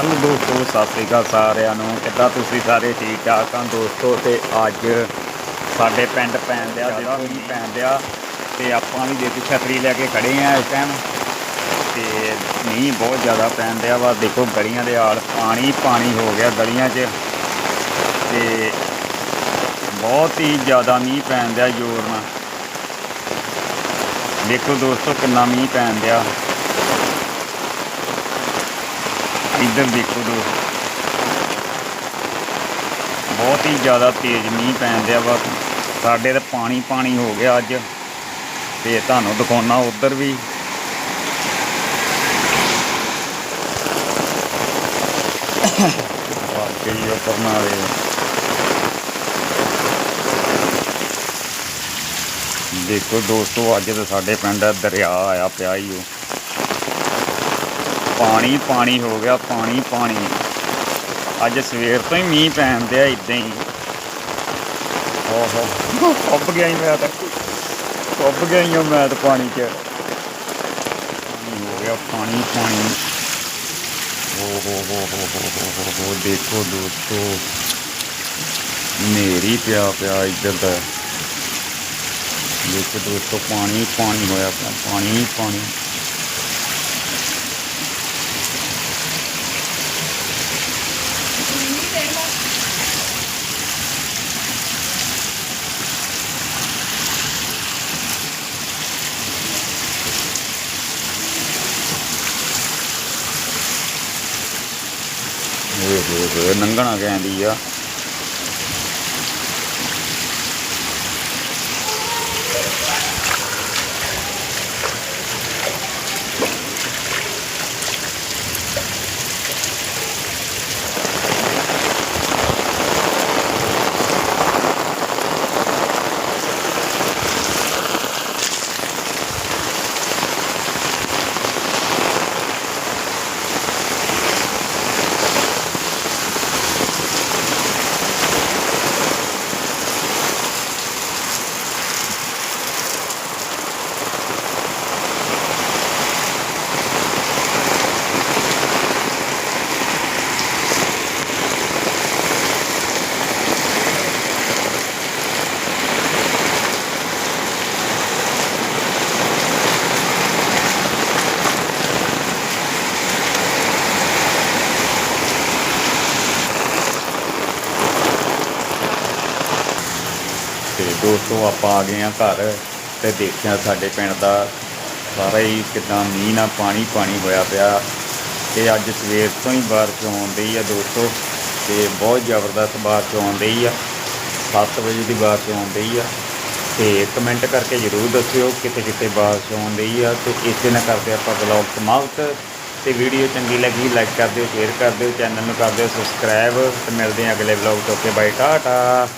Hello ਦੋਸਤੋ, ਸਤਿ ਸ੍ਰੀ ਅਕਾਲ ਸਾਰਿਆਂ ਨੂੰ। ਕਿੱਦਾਂ ਤੁਸੀਂ ਸਾਰੇ ਠੀਕ ਠਾਕ ਆ ਦੋਸਤੋ? ਤੇ ਅੱਜ ਸਾਡੇ ਪਿੰਡ ਪੈਣ ਦਿਆ ਜਿਹੜਾ ਮੀਂਹ ਪੈਣ ਦਿਆ ਤੇ ਆਪਾਂ ਵੀ ਦੇਖੋ ਛਤਰੀ ਲੈ ਕੇ ਖੜੇ ਆ ਇਸ ਟਾਈਮ ਤੇ ਮੀਂਹ ਬਹੁਤ ਜ਼ਿਆਦਾ ਪੈਣ ਦਿਆ ਵਾ। ਦੇਖੋ, ਗਲੀਆਂ ਦੇ ਆਲ ਪਾਣੀ ਪਾਣੀ ਹੋ ਗਿਆ ਗਲੀਆਂ 'ਚ। ਤੇ ਬਹੁਤ ਹੀ ਜ਼ਿਆਦਾ ਮੀਂਹ ਪੈਣ ਦਿਆ ਜ਼ੋਰ ਨਾਲ। ਦੇਖੋ ਦੋਸਤੋ, ਕਿੰਨਾ ਮੀਂਹ ਪੈਣ ਦਿਆ ਇੱਧਰ ਦੇਖੋ ਦੋ। ਬਹੁਤ ਹੀ ਜ਼ਿਆਦਾ ਤੇਜ਼ ਮੀਂਹ ਪੈਣ ਦਿਆ ਵਾ। ਸਾਡੇ ਤਾਂ ਪਾਣੀ ਪਾਣੀ ਹੋ ਗਿਆ ਅੱਜ। ਤੇ ਤੁਹਾਨੂੰ ਦਿਖਾਉਣਾ ਉੱਧਰ ਵੀ। ਵਾਕਈ ਉਹ ਕਰਨਾ ਵੇ ਦੇਖੋ ਦੋਸਤੋ, ਅੱਜ ਤਾਂ ਸਾਡੇ ਪਿੰਡ ਦਰਿਆ ਆਇਆ ਪਿਆ ਹੀ ਉਹ ਪਾਣੀ ਪਾਣੀ ਹੋ ਗਿਆ, ਪਾਣੀ ਪਾਣੀ। ਅੱਜ ਸਵੇਰ ਤੋਂ ਹੀ ਮੀਂਹ ਪੈਣ ਦਿਆ ਇਦਾਂ ਹੀ। ਓਹੋ, ਉੱਬ ਗਿਆ ਹੀ ਮੈਂ ਤਾਂ। ਉੱਬ ਗਿਆ ਹੀ ਮੈਂ ਤਾਂ ਪਾਣੀ 'ਚ। ਪਾਣੀ ਹੋ ਗਿਆ, ਪਾਣੀ ਪਾਣੀ। ਓ ਹੋ ਹੋ ਹੋ ਹੋ ਹੋ ਹੋ ਹੋ, ਦੇਖੋ ਦੋਸਤੋ। ਨੇਰੀ ਪਿਆ ਪਿਆ ਇੱਧਰ ਦਾ। ਦੇਖੋ ਦੋਸਤੋ, ਪਾਣੀ ਪਾਣੀ ਹੋਇਆ ਪਿਆ, ਪਾਣੀ ਪਾਣੀ। ਓਏ ਹੋਏ ਹੋਏ ਨੰਗਣਾ ਕਹਿੰਦੀ ਆ। ਤੇ ਦੋਸਤੋ, ਆਪਾਂ ਆ ਗਏ ਆ ਘਰ ਤੇ ਦੇਖਿਆ ਸਾਡੇ ਪਿੰਡ ਦਾ ਸਾਰਾ ਹੀ ਕਿਦਾਂ ਮੀਂਹ ਨਾਲ ਪਾਣੀ ਪਾਣੀ ਹੋਇਆ ਪਿਆ। ਤੇ ਅੱਜ ਸਵੇਰ ਤੋਂ ਹੀ ਬਾਰਿਸ਼ ਆਉਣ ਡਈ ਆ ਦੋਸਤੋ ਤੇ ਬਹੁਤ ਜ਼ਬਰਦਸਤ ਬਾਰਿਸ਼ ਆਉਣ ਡਈ ਆ। 7 ਵਜੇ ਦੀ ਬਾਰਿਸ਼ ਆਉਣ ਡਈ ਆ। ਤੇ ਕਮੈਂਟ ਕਰਕੇ ਜਰੂਰ ਦੱਸਿਓ ਕਿਤੇ ਕਿਤੇ ਬਾਰਿਸ਼ ਆਉਣ ਡਈ ਆ ਤੇ ਇਸੇ ਨਾਲ ਕਰਦੇ ਆਪਾਂ ਬਲੌਗ ਸਮਾਪਤ। ਤੇ ਵੀਡੀਓ ਚੰਗੀ ਲੱਗੀ ਲਾਈਕ ਕਰ ਦਿਓ, ਸ਼ੇਅਰ ਕਰ ਦਿਓ, ਚੈਨਲ ਨੂੰ ਕਰ ਦਿਓ, ਸਬਸਕ੍ਰਾਈਬ। ਤੇ ਮਿਲਦੇ ਹਾਂ ਅਗਲੇ ਬਲੌਗ ਤੋਂ ਓਕੇ ਬਾਈ ਟਾਟਾ।